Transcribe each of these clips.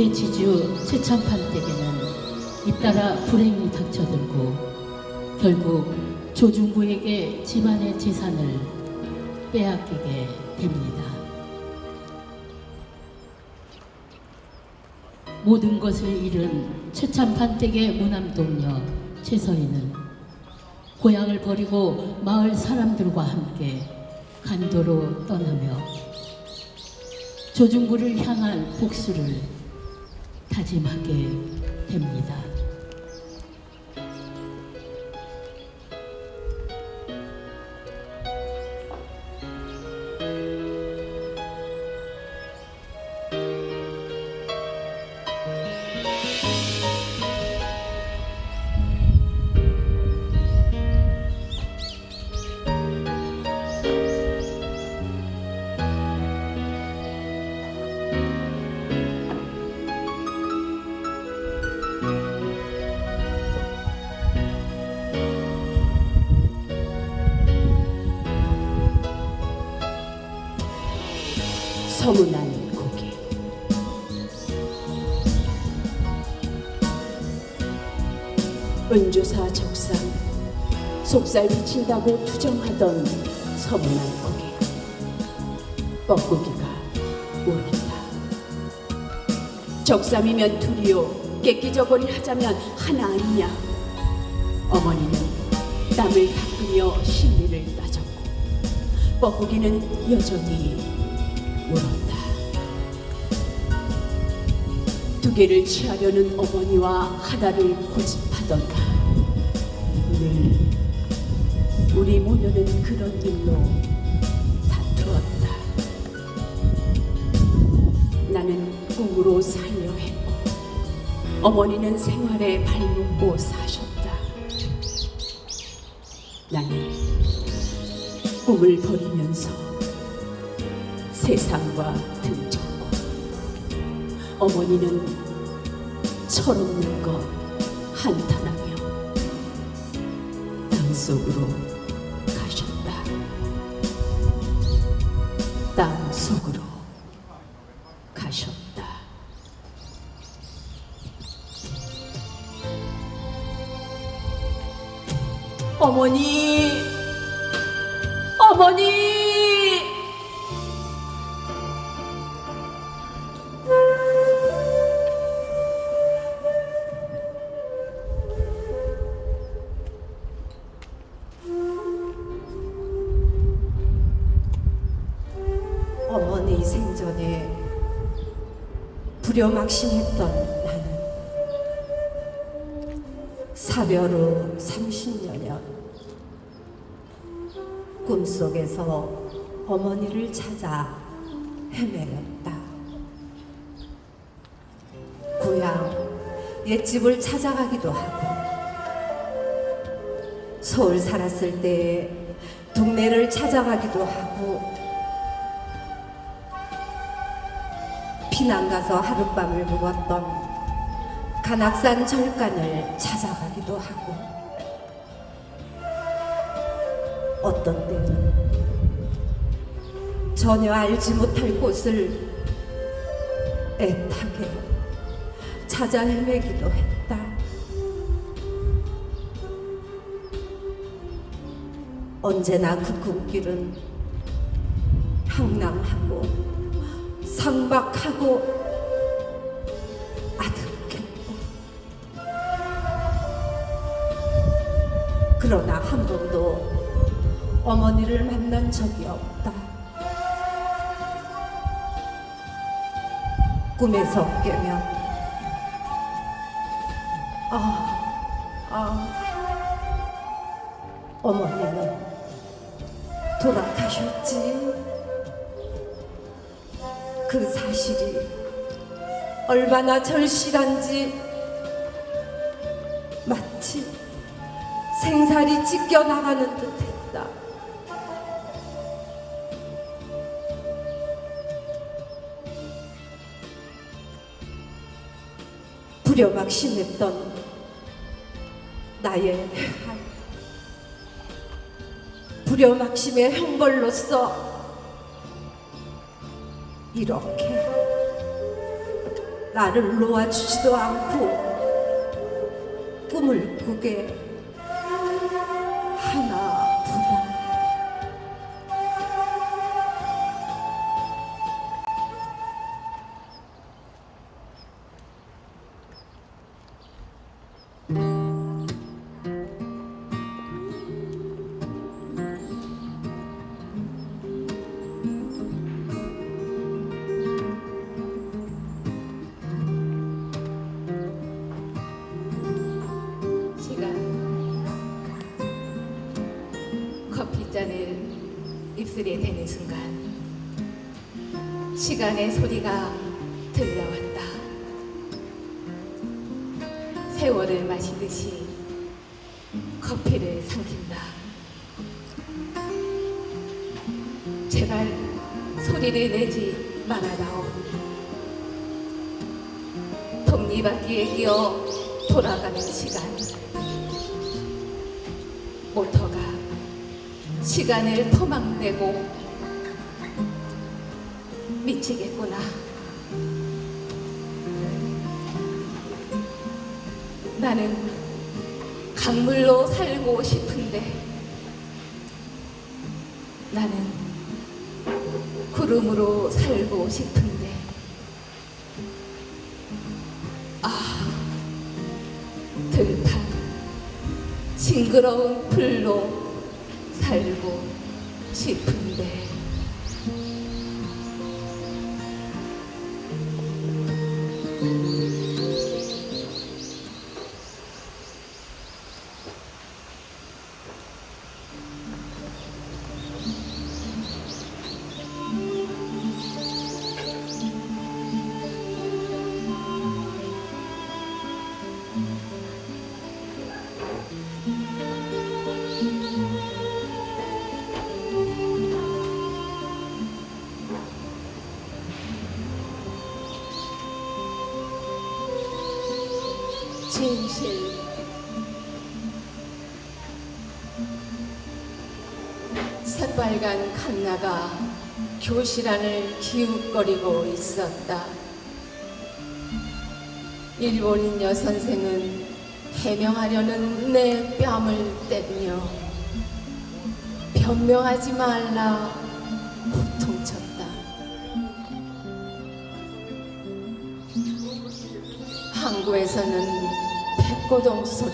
대 지주 최참판댁에는 잇따라 불행이 닥쳐들고 결국 조중부에게 집안의 재산을 빼앗기게 됩니다. 모든 것을 잃은 최참판 댁의 무남동녀 최서희는 고향을 버리고 마을 사람들과 함께 간도로 떠나며 조중부를 향한 복수를 다짐하게 됩니다. 서문한 고개. 은주사 적상 속살 비친다고 투정하던 서문한 고개. 뻐꾸기가 울었다. 적삼이면 둘이요. 깨끼저거리 하자면 하나 아니냐? 어머니는 땀을 닦으며 심리를 따졌고 뻐꾸기는 여전히 울었다. 두 개를 취하려는 어머니와 하나를 고집하던 늘 우리 모녀는 그런 일로 다투었다. 나는 꿈으로 살려 했고 어머니는 생활에 발벗고 사셨다. 나는 꿈을 버리면서 세상과 등졌고 어머니는 철없는 것 한탄하며 땅속으로 가셨다. 땅속으로 가셨다. 어머니, 어머니! 어머니 생전에 불효막심했던 나는 사별 후 30여년 꿈속에서 어머니를 찾아 헤매였다. 고향 옛집을 찾아가기도 하고 서울 살았을 때 동네를 찾아가기도 하고 피난 가서 하룻밤을 묵었던 간악산 절간을 찾아가기도 하고 어떤 때는 전혀 알지 못할 곳을 애타게 찾아 헤매기도 했다. 언제나 그 꿈길은 황량하고 상박하고 아득했다. 그러나 한 번도 어머니를 만난 적이 없다. 꿈에서 깨면 아, 아, 어머니는 돌아가셨지. 그 사실이 얼마나 절실한지 마치 생살이 찢겨 나가는 듯했다. 불효막심했던 나의 한 불효막심의 형벌로서 이렇게 나를 놓아주지도 않고 꿈을 꾸게 입술에 대는 순간 시간의 소리가 들려왔다. 세월을 마시듯이 커피를 삼킨다. 제발 소리를 내지 말아다오. 톱니바퀴에 끼어 돌아가는 시간. 모터가 시간을 토막내고 미치겠구나. 나는 강물로 살고 싶은데 나는 구름으로 살고 싶은데 아 들판 징그러운 풀로 살고 싶은데 진실 새빨간 칸나가 교실 안을 기웃거리고 있었다. 일본인 여선생은 해명하려는 내 뺨을 때리며 변명하지 말라 호통쳤다. 항구에서는 백고동 소리,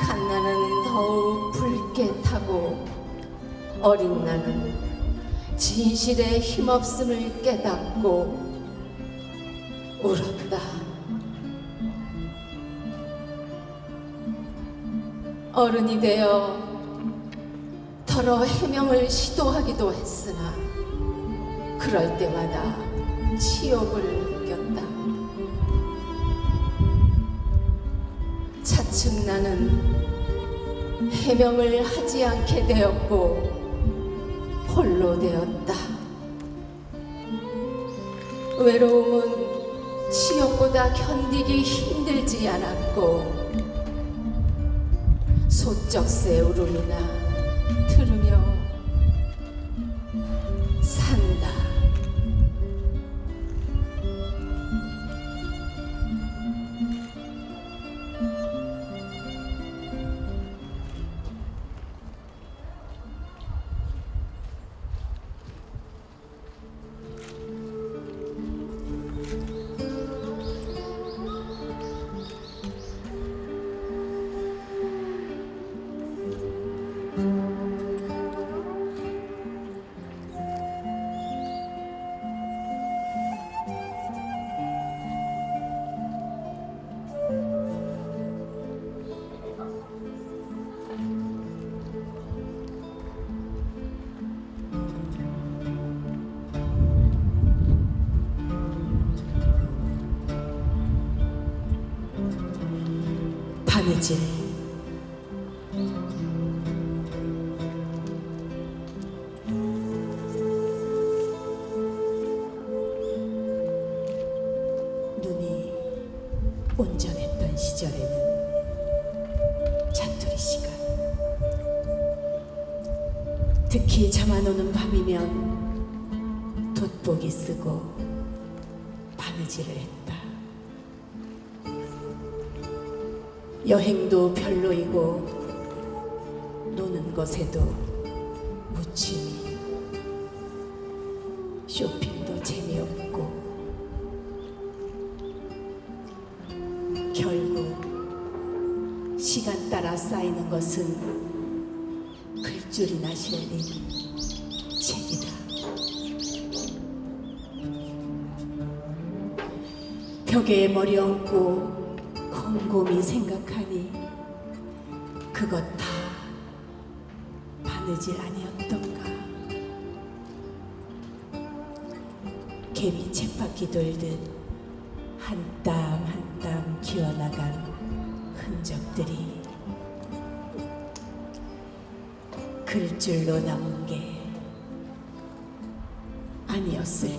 칸나는 더욱 붉게 타고 어린 나는 진실의 힘없음을 깨닫고 울었다. 어른이 되어 더러 해명을 시도하기도 했으나 그럴 때마다 치욕을 차츰 나는 해명을 하지 않게 되었고 홀로 되었다. 외로움은 치욕보다 견디기 힘들지 않았고 소쩍새 울음이나 바느질 눈이 온전했던 시절에는 자투리 시간 특히 잠안 오는 밤이면 돋보기 쓰고 밤 바느질을 했다. 여행도 별로이고 노는 것에도 무침이 쇼핑도 재미없고 결국 시간 따라 쌓이는 것은 글줄이나 실린 책이다. 벽에 머리 얹고 곰곰이 생각하니 그것 다 바느질 아니었던가. 개미 쳇바퀴 돌듯 한 땀 한 땀 기어나간 흔적들이 글줄로 남은 게 아니었을까.